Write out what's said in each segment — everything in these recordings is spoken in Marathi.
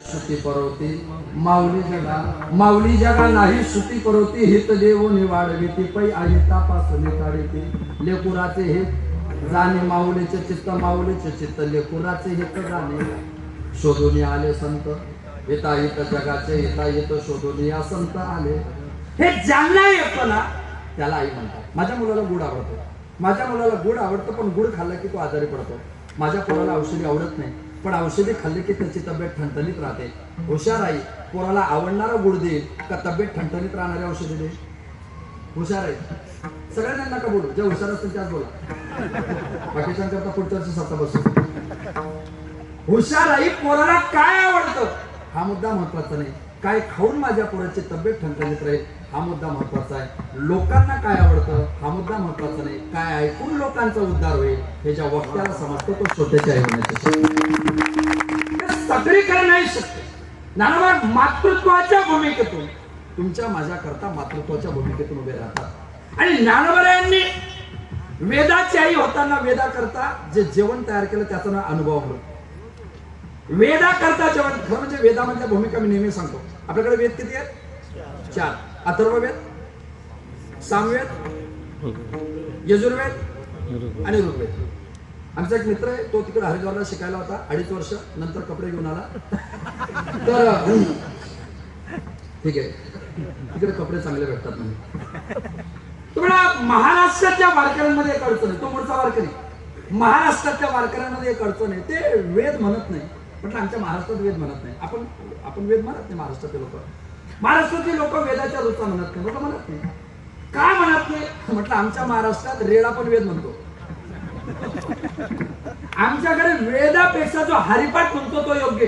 सुती परवती माऊली जगा माऊली जगा नाही सुती परवती हित देव निवाडविती पै अहितापासून काढिती लेकुराचे हित जाणे माऊलीचे चित्त माऊलीचे चित्त. लेकुराचे हित जाणे शोधून आले संत. हिता हित जगाचे हिता हित शोधून या संत आले. हे ज्यांना येतो ना त्याला आई म्हणतात. माझ्या मुलाला गुड आवडतो. माझ्या मुलाला गुड आवडतं पण गुड खाल्ला की तो आजारी पडतो. माझ्या पोराला औषधी आवडत नाही. पण औषधी खाल्ले की त्याची तब्येत ठणठणीत राहते. हुशार आई पोराला आवडणारा गुड देईल का तब्येत ठणठणीत राहणारी औषधी देईल? हुशार आहे सगळ्यांना नका बोलू. जे हुशार असतील त्याच बोला. बाकीच्यांकरता पुढच्या वर्षी स्वतः बसू हुशार आई पोराला काय आवडतं? हा मुद्दा महत्त्वाचा नाही. काय खाऊन माझ्या पोराची तब्येत ठणठणीत राहील? हा मुद्दा महत्त्वाचा आहे. लोकांना काय आवडतं? हा मुद्दा महत्त्वाचा नाही. काय ऐकून लोकांचा उद्धार होईल हे ज्या वक्त्याला समजतो तो स्वतःच्या आई होण्याचे सगळीकडे नाही शक्य. नानाबा मातृत्वाच्या भूमिकेतून तुमच्या माझ्या करता मातृत्वाच्या भूमिकेतून उभे राहतात. आणि ज्ञानवरायांनी वेदाची आई होताना वेदा करता जे जेवण तयार केलं त्याचा ना अनुभव अमृत वेदा करता जेवण खरं म्हणजे वेदामधल्या भूमिका मी नेहमी सांगतो. आपल्याकडे वेद किती आहेत? चार. अथर्ववेद सामवेद यजुर्वेद आणि ऋग्वेद. आमचा एक मित्र आहे तो तिकडे हरिद्वारला शिकायला होता अडीच वर्ष नंतर कपडे घेऊन आला. तर ठीक आहे. तिकडे कपडे चांगले भेटतात म्हणजे तुम्हाला महाराष्ट्राच्या वारकऱ्यांमध्ये एक अडचण आहे. तो पुढचा वारकरी. महाराष्ट्रातल्या वारकऱ्यांमध्ये एक अडचण आहे. ते वेद म्हणत नाही म्हटलं आमच्या महाराष्ट्रात वेद म्हणत नाही. आपण आपण वेद म्हणत नाही महाराष्ट्रातले लोक. महाराष्ट्रातले लोक वेदाच्या रुचा म्हणत नाही. लोक म्हणत नाही. का म्हणत नाही? म्हटलं आमच्या महाराष्ट्रात रेडा पण वेद म्हणतो. आमच्याकडे वेदापेक्षा जो हरिपाठ म्हणतो तो योग्य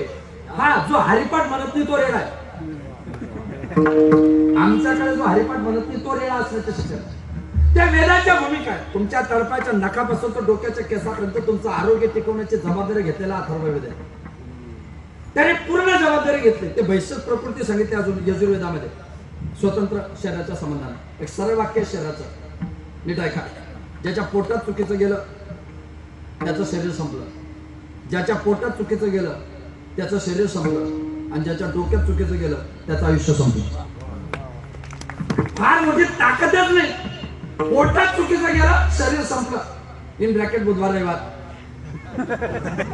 हा जो हरिपाठ म्हणत नाही तो रेडा आहे. आमच्याकडे जो हरिपाठ म्हणत नाही तो रेडा असल्याचं शिक्षण त्या वेदाच्या भूमिका आहे तुमच्या तळपाच्या नखापासून तर डोक्याच्या केसापर्यंत तुमचं आरोग्य टिकवण्याची जबाबदारी घेतलेला अथर्ववेद आहे. त्याने पूर्ण जबाबदारी घेतली. ते भैषक प्रकृती सांगितली अजून यजुर्वेदामध्ये. स्वतंत्र शरीराच्या संबंधाने. एक सरळ वाक्य शरीराचं. नीट ऐका. ज्याच्या पोटात चुकीचं गेलं त्याचं शरीर संपलं. ज्याच्या पोटात चुकीचं गेलं त्याचं शरीर संपलं. आणि ज्याच्या डोक्यात चुकीचं गेलं त्याचं आयुष्य संपलं. फार मोठी ताकदच नाही. पोटात चुकीचं गेलं शरीर संपलं. इन ब्रॅकेट बुधवार रविवार.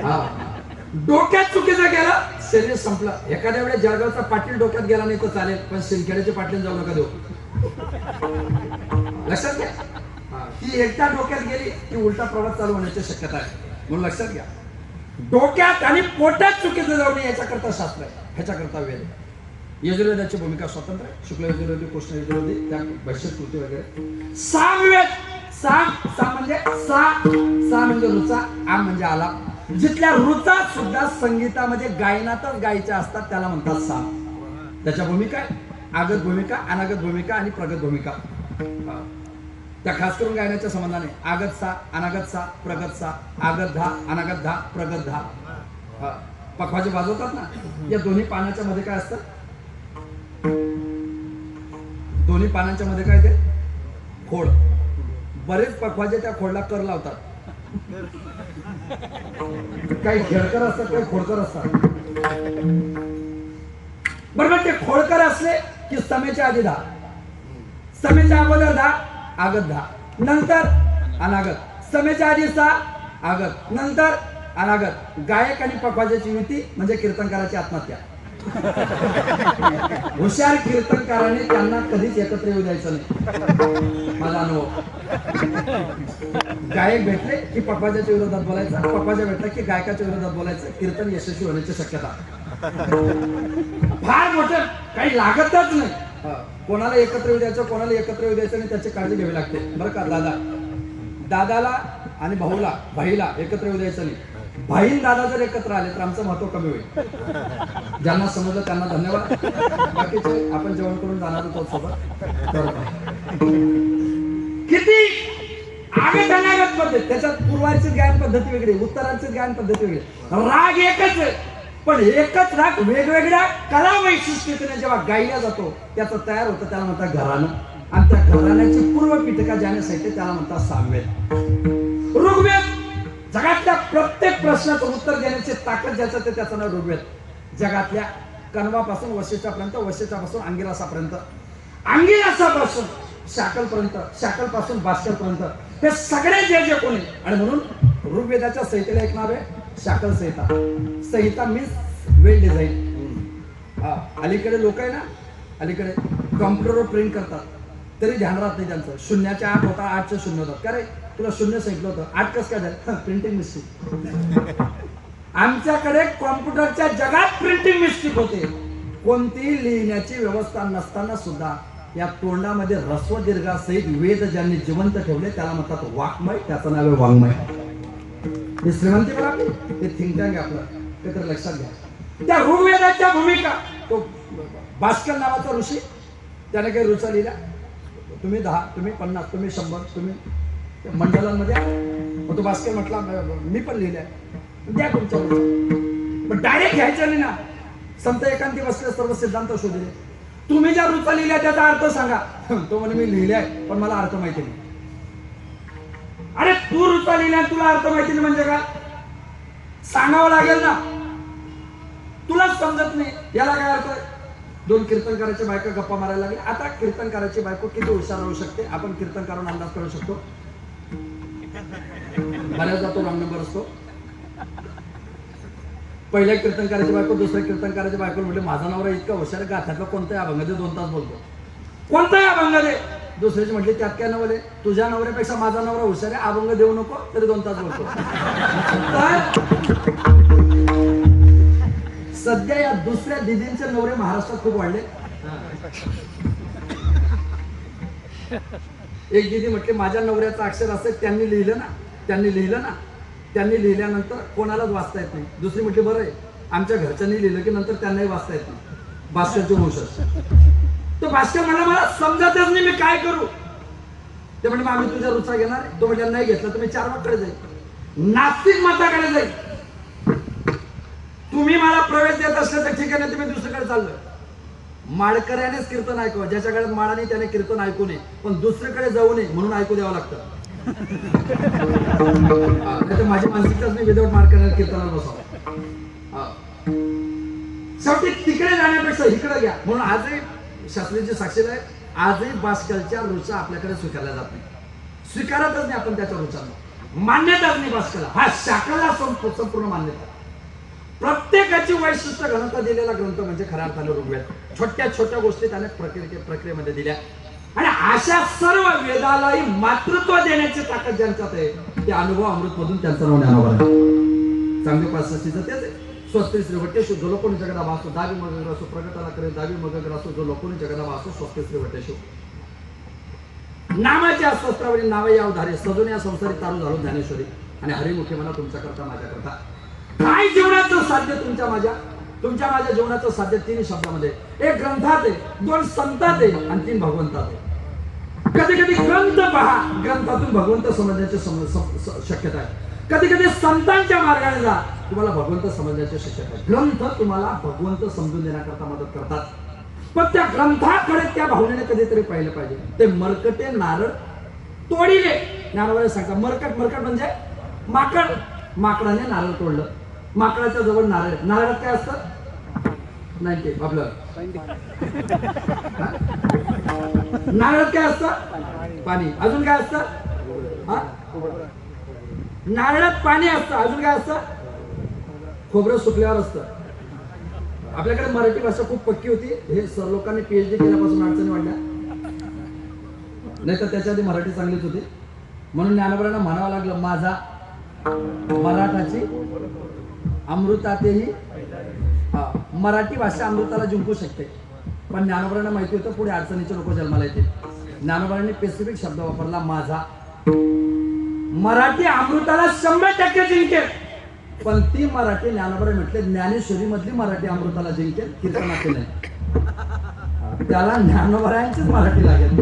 हा. डोक्यात चुकीचं गेलं शरीर संपलं. एखाद्या वेळेस जळगावचा पाटील डोक्यात गेला नाही तर चालेल पण शिंदखेड्याचे पाटील जाऊ नका देऊ. लक्षात घ्या. ती एकदा डोक्यात गेली की उलटा प्रवास चालू होण्याची शक्यता आहे. म्हणून लक्षात घ्या. डोक्यात आणि पोटात चुकीचं जाऊ नये याच्याकरता शास्त्र आहे. ह्याच्याकरता वेळ आहे. यजुर्वेदाची भूमिका स्वतंत्र आहे. शुक्ल यजुर्वेदी कृष्ण यजुर्वेदी त्या भाष्य कृती वगैरे. सामवेद साम सा म्हणजे सा सा म्हणजे रुचा आम म्हणजे आला. जिथल्या रुचा सुद्धा संगीतामध्ये गायनातच गायच्या असतात त्याला म्हणतात साम त्याच्या भूमिका आहे आगत भूमिका अनागत भूमिका आणि प्रगत भूमिका. त्या खास करून गायनाच्या संबंधाने आगत सा अनागत सा प्रगत सा आगत धा अनागत धा प्रगत धा. पखवाचे पखवाजे वाजवतात ना? या दोन्ही पानाच्या मध्ये काय असतं? दोन्ही पानांच्या मध्ये काय ते? खोड. बरेच पखवाजे त्या खोडला कर लावतात. काही खेळकर असतात काही खोडकर असतात. बरोबर ते खोडकर असले की समेच्या आधी दहा. समेच्या अगोदर दहा आगत दहा. नंतर अनागत. समेच्या आधी सहा आगत. नंतर अनागत. गायक आणि पखवाजाची युती म्हणजे कीर्तनकाराची आत्महत्या. हुशार कीर्तनकाराने त्यांना कधीच एकत्र येऊ द्यायचं नाही. माझा अनुभव. गायक भेटले की पप्पाच्या विरोधात बोलायचं पप्पाच्या भेटला की गायकाच्या विरोधात बोलायचं. कीर्तन यशस्वी होण्याची शक्यता. फार मोठ काही लागतच नाही. कोणाला एकत्र येऊ द्यायचं कोणाला एकत्र येऊ द्यायचं आणि त्याची काळजी घ्यावी लागते. बरं का दादा? दादाला आणि भाऊला भाईला एकत्र येऊ द्यायचं नाही. भाई दादा जर एकत्र आले तर आमचं महत्त्व कमी होईल. ज्यांना समजलं त्यांना धन्यवाद. बाकीचे आपण जेवण करून जाणार होतो सोबत. किती? आम्ही अनागत पद्धत त्याच्यात पूर्वांची ज्ञान पद्धती वेगळी उत्तरांची ज्ञान पद्धती वेगळी. राग एकच आहे. पण एकच राग वेगवेगळ्या कला वैशिष्ट्यतेने जेव्हा गायला जातो त्याचं तयार होतं त्याला म्हणतात घराणं. आणि त्या घराण्याची पूर्व पीठिका ज्याने साहित्य त्याला म्हणतात सामवेद ऋग्वेद जगात प्रत्येक प्रश्नाचं उत्तर देण्याची ताकद ज्याचं ते त्याचं नाव ऋग्वेद जगातल्या कणवापासून वशिष्ठापर्यंत वशिष्ठापासून अंगिरासापर्यंत. अंगिरासापासून शाकलपर्यंत शाकलपासून भास्करपर्यंत. हे सगळे जे जे कोणी आणि म्हणून ऋग्वेदाच्या संहितेला एक नाव आहे शाकल संहिता. संहिता मीन्स वेल डिझाईन. हा, अलीकडे लोक आहे ना अलीकडे कॉम्प्युटरवर प्रिंट करतात. तरी ध्यान राहत नाही त्यांचं. शून्याच्या आठ होता आठच्या शून्य होतात का रे? तुला शून्य सांगितलं होतं. आठ कसं काय झालं? प्रिंटिंग मिस्टेक आमच्याकडे कॉम्प्युटरच्या जगात प्रिंटिंग मिस्टेक होते. कोणतीही लिहिण्याची व्यवस्था नसताना सुद्धा या तोंडामध्ये ह्रस्व दीर्घासहित वेद ज्यांनी जिवंत ठेवले त्याला म्हणतात वाक्मय त्याचं नाव आहे वाङ्मय. हे श्रीमंती पण आपली ते थिंक टँक आपलं. ते तर लक्षात घ्या. त्या ऋग्वेदाच्या भूमिका तो भास्कर नावाचा ऋषी त्याने काही रुचा लिहिला तुम्ही दहा तुम्ही पन्नास तुम्ही शंभर तुम्ही मंडळांमध्ये आहे. मग तो भास्कर म्हटला मी पण लिहिलंय. द्या तुमच्या पण डायरेक्ट घ्यायचं नाही ना. संत एकांती बसले सर्व सिद्धांत शोधले. तुम्ही ज्या रुचा लिहिल्या त्याचा अर्थ सांगा. तो म्हणे मी लिहिलाय पण मला अर्थ माहिती नाही. अरे तू रुचा लिहिल्या तुला अर्थ माहिती नाही म्हणजे काय? सांगावं लागेल ना. तुलाच समजत नाही. याला काय अर्थ आहे? दोन कीर्तनकाराच्या बायका गप्पा मारायला लागली. आता कीर्तनकाराची बायको किती हुशार राहू शकते? आपण कीर्तनकारावर अंदाज करू शकतो? बऱ्याचदा तो रॉंग नंबर असतो पहिल्या कीर्तनकाराची बायको दुसऱ्या कीर्तनकाराच्या बायको म्हटलं माझा नवरा इतका हुशार आहे गाथ्यातला कोणताही अभंग दे दोन तास बोलतो. कोणताही अभंग दे. दुसऱ्याचे म्हटले त्यात काय नवरे तुझ्या नवऱ्यापेक्षा माझा नवरा हुशार आहे अभंग देऊ नको तरी दोन तास बोलतो. सध्या या दुसऱ्या दिदींचे नवरे महाराष्ट्रात खूप वाढले. एक दिदी म्हटली माझ्या नवऱ्याचं अक्षर असं त्यांनी लिहिलं ना त्यांनी लिहिलं ना त्यांनी लिहिल्यानंतर कोणालाच वाचता येत नाही. दुसरी म्हटली बरं आहे आमच्या घरच्यांनी लिहिलं की नंतर त्यांनाही वाचता येत नाही. भास्करचे वंशज. तो भास्कर म्हणला मला समजतच नाही मी काय करू? ते म्हणजे आम्ही तुझ्या रुचा घेणार तो म्हणजे नाही घेतला तर मी चार वाकडे जाईल नास्तिक मताकडे जाईल मला प्रवेश तर ठीक आहे ना तुम्ही दुसरीकडे चाललं माडकऱ्यानेच कीर्तन ऐकवा. ज्याच्या काळात माडाने त्याने कीर्तन ऐकू नये. पण दुसरीकडे जाऊ नये म्हणून ऐकू द्यावं लागतं. माझी मानसिकताच मी विदाऊट माडकऱ्याने कीर्तनाला बसावं. शेवटी तिकडे जाण्यापेक्षा इकडे घ्या. म्हणून आजही शास्त्रीची साक्षीला आहे आजही बास्कलच्या रुचा आपल्याकडे स्वीकारल्या जात नाही. स्वीकारतच नाही आपण त्याच्या रुचांना. मान्यताच नाही बास्कला हा शाखाला संपूर्ण मान्यता. प्रत्येकाची वैशिष्ट्य घनता दिलेला ग्रंथ म्हणजे खऱ्या अर्थाने ऋग्वेद. छोट्या छोट्या गोष्टी त्याने प्रक्रिये प्रक्रियेमध्ये दिल्या. आणि अशा सर्व वेदालाही मातृत्व देण्याची ताकद ज्यांच्यात आहे ते अनुभव अमृत मधून त्यांचं नाव ज्ञानोबा आहे चांगले पासष्टीचं तेच स्वस्ती श्री जो लोकोनी जगदा वासो दावी मग असो प्रगटाला करे दावी मग असो जो लोकोनी जगदा वासो स्वस्ती श्री नामाच्या शस्त्रावरील नाव या उधारे सजून या संसारी तारू झालो ज्ञानेश्वरी. आणि हरिमुखी म्हणा तुमच्या करता माझ्या करता काय जीवनाचं साध्य तुमच्या माझ्या? तुमच्या माझ्या जीवनाचं साध्य तीन शब्दामध्ये. एक ग्रंथात आहे दोन संतात आहे आणि तीन भगवंतात आहे. कधी कधी ग्रंथ पहा. ग्रंथातून भगवंत समजण्याची सम- सम- शक्यता आहे. कधी कधी संतांच्या मार्गाने जा. तुम्हाला भगवंत समजण्याची शक्यता आहे. ग्रंथ तुम्हाला भगवंत समजून देण्याकरता मदत करतात. पण त्या ग्रंथाकडे त्या भावनेने कधीतरी पाहिलं पाहिजे. ते मरकटे नारळ तोडिले. ज्ञानवाले सांगतात मरकट मरकट म्हणजे माकड. माकडाने नारळ तोडलं. माकडाच्या जवळ नारळ नारळात काय असतं? नाही ते आपलं नारळात काय असतं? पाणी. अजून काय असतं? हा? नारळात पाणी असतं. अजून काय असतं? खोबरं सुकल्यावर असतं. आपल्याकडे मराठी भाषा खूप पक्की होती. हे सर लोकांनी पीएचडी केल्यापासून अडचणी वाढल्या. नाही तर त्याच्या आधी मराठी चांगलीच होती. म्हणून ज्ञानोबरांना म्हणावं लागलं माझा मराठाची अमृतातही हा, मराठी भाषा अमृताला जिंकू शकते. पण ज्ञानोबरांना माहिती होतं पुढे अडचणीचे लोक जन्माला येतील. ज्ञानोबरांनी स्पेसिफिक शब्द वापरला माझा. मराठी अमृताला शंभर टक्के जिंकेल. पण ती मराठी ज्ञानोबरा म्हटले ज्ञानेश्वरी मधली मराठी अमृताला जिंकेल कीर्तनाची नाही त्याला ज्ञानोबरांचीच मराठी लागेल.